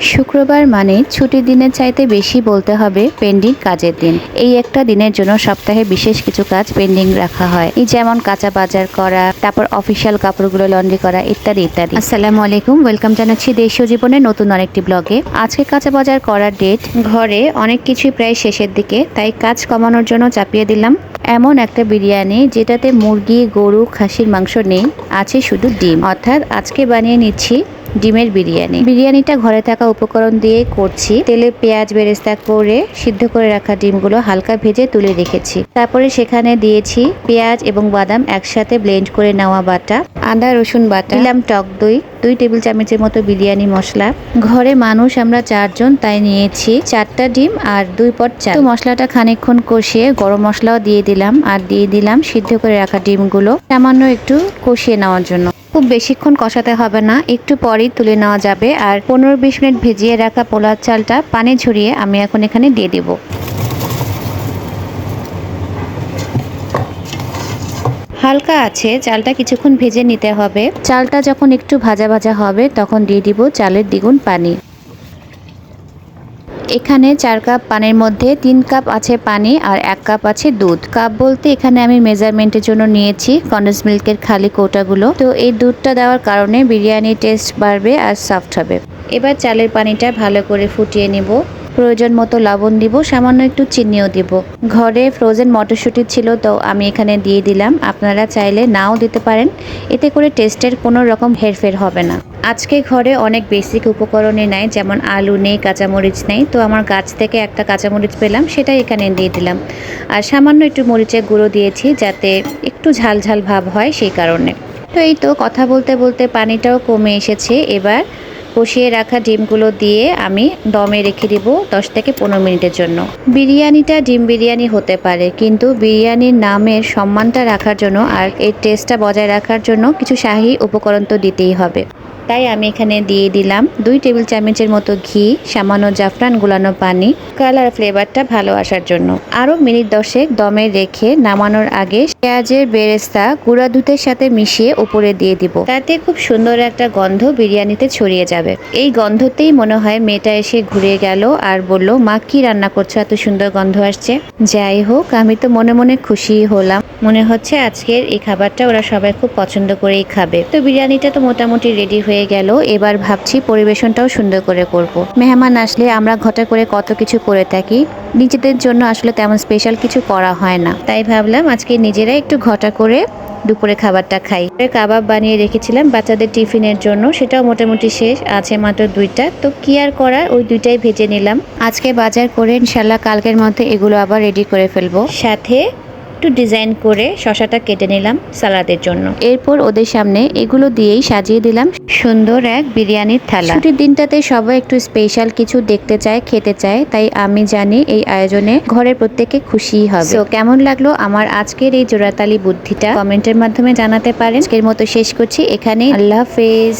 শুক্রবার মানে ছুটির দিনের চাইতে বেশি বলতে হবে পেন্ডিং কাজের দিন। এই একটা দিনের জন্য সপ্তাহে বিশেষ কিছু কাজ পেন্ডিং রাখা হয়। এই যেমন কাঁচা বাজার করা, তারপর অফিসিয়াল কাপড়গুলো লন্ড্রি করা ইত্যাদি ইত্যাদি। আসসালামু আলাইকুম, ওয়েলকাম জানাচ্ছি দেশীয় জীবনের নতুন আরেকটি ব্লগে। আজকে কাঁচা বাজার করার ডেট ঘরে অনেক কিছুই প্রায় শেষের দিকে, তাই কাজ কমানোর জন্য চাপিয়ে দিলাম। এমন একটা বিরিয়ানি, যেটাতে মুরগি, গরু, খাসির মাংস নেই, আছে শুধু ডিম। অর্থাৎ আজকে বানিয়ে নিচ্ছি ডিমের বিরিয়ানি। বিরিয়ানিটা ঘরে থাকা উপকরণ দিয়ে করছি। তেলে পেঁয়াজ বেরেস্তা করে সিদ্ধ করে রাখা ডিমগুলো হালকা ভেজে তুলে রেখেছি। তারপরে সেখানে দিয়েছি পেঁয়াজ এবং বাদাম একসাথে ব্লেন্ড করে নেওয়া বাটা, আদা, রসুন বাটা, দিলাম টক দই, দুই টেবিল চামচের মতো বিরিয়ানি মশলা। ঘরে মানুষ আমরা চারজন, তাই নিয়েছি চারটা ডিম আর দুই পট চাল। মশলাটা খানিকক্ষণ কষিয়ে গরম মশলাও দিয়ে দিলাম আর দিয়ে দিলাম সিদ্ধ করে রাখা ডিমগুলো, সামান্য একটু কষিয়ে নেওয়ার জন্য। খুব বেশিক্ষণ কষাতে হবে না, একটু পরেই তুলে নেওয়া যাবে। আর পনেরো বিশ মিনিট ভিজিয়ে রাখা পোলার চালটা পানি ঝরিয়ে আমি এখন এখানে দিয়ে দেব। হালকা আছে, চালটা কিছুক্ষণ ভেজে নিতে হবে। চালটা যখন একটু ভাজা ভাজা হবে, তখন দিয়ে দিব চালের দ্বিগুণ পানি। এখানে চার কাপ পানির মধ্যে তিন কাপ আছে পানি আর এক কাপ আছে দুধ। কাপ বলতে এখানে আমি মেজারমেন্টের জন্য নিয়েছি কন্ডেন্স মিল্কের খালি কৌটাগুলো। তো এই দুধটা দেওয়ার কারণে বিরিয়ানির টেস্ট বাড়বে আর সফট হবে। এবার চালের পানিটা ভালো করে ফুটিয়ে নিব। প্রয়োজন মতো লবণ দিব, সামান্য একটু চিনিও দিব। ঘরে ফ্রোজেন মটরশুঁটি ছিল তো আমি এখানে দিয়ে দিলাম। আপনারা চাইলে নাও দিতে পারেন। এতে করে টেস্টের কোনো রকম হেরফের হবে না। আজকে ঘরে অনেক বেসিক উপকরণে নাই, যেমন আলু নেই, কাঁচামরিচ নেই। তো আমার গাছ থেকে একটা কাঁচামরিচ পেলাম, সেটাই এখানে দিয়ে দিলাম। আর সামান্য একটু মরিচের গুঁড়ো দিয়েছি, যাতে একটু ঝাল ঝাল ভাব হয় সেই কারণে। তো এই তো কথা বলতে বলতে পানিটাও কমে এসেছে। এবার কষিয়ে রাখা ডিমগুলো দিয়ে আমি দমে রেখে দিব দশ থেকে পনেরো মিনিটের জন্য। বিরিয়ানিটা ডিম বিরিয়ানি হতে পারে, কিন্তু বিরিয়ানির নামের সম্মানটা রাখার জন্য আর এর টেস্টটা বজায় রাখার জন্য কিছু শাহী উপকরণ তো দিতেই হবে। তাই আমি এখানে দিয়ে দিলাম দুই টেবিল চামচের মতো ঘি, সামান্য জাফরান গুলানো পানি, কালার ফ্লেভারটা ভালো আসার জন্য। আরও মিনিট দশেক দমে রেখে নামানোর আগে পেঁয়াজের বেরেস্তা গুঁড়া দুধের সাথে মিশিয়ে উপরে দিয়ে দিব। তাতে খুব সুন্দর একটা গন্ধ বিরিয়ানিতে ছড়িয়ে যাবে। এই গন্ধতেই মনে হয় মেয়েটা এসে ঘুরে গেল আর বলল, মা, কি রান্না করছ? এত সুন্দর গন্ধ আসছে। যাই হোক, আমি তো মনে মনে খুশি হলাম। মনে হচ্ছে আজকের এই খাবারটা ওরা সবাই খুব পছন্দ করেই খাবে। তো বিরিয়ানিটা তো মোটামুটি রেডি হয়ে গেল, এবার ভাবছি পরিবেশনটাও সুন্দর করে করব। মেহমান আসলে আমরা ঘটা করে কত কিছু করে থাকি, নিজেদের জন্য আসলে তেমন স্পেশাল কিছু করা হয় না। তাই ভাবলাম আজকে নিজেরাই একটু ঘটা করে দুপুরে খাবারটা খাই। কাবাব বানিয়ে রেখেছিলাম বাচ্চাদের টিফিনের জন্য, সেটাও মোটামুটি শেষ, আছে মাত্র দুইটা। তো কি আর করার, ওই দুইটাই ভেজে নিলাম। আজকে বাজার করে ইনশাল্লাহ কালকের মধ্যে এগুলো আবার রেডি করে ফেলব। সাথে একটু ডিজাইন করে শশাটা কেটে নিলাম সালাদের জন্য। এরপর ওদের সামনে এগুলো দিয়েই সাজিয়ে দিলাম। সুন্দর এক বিরিয়ানির থালা। ছুটির দিনটাতে সবাই একটু স্পেশাল কিছু দেখতে চায় খেতে চায় তাই আমি জানি এই আয়োজনে ঘরের প্রত্যেকে খুশি হবে। তো কেমন লাগল আমার আজকের এই জোড়াতালি বুদ্ধিটা? কমেন্টের মাধ্যমে জানাতে পারেন। আজকের মতো শেষ করছি। এখানেই আল্লাহ হাফেজ।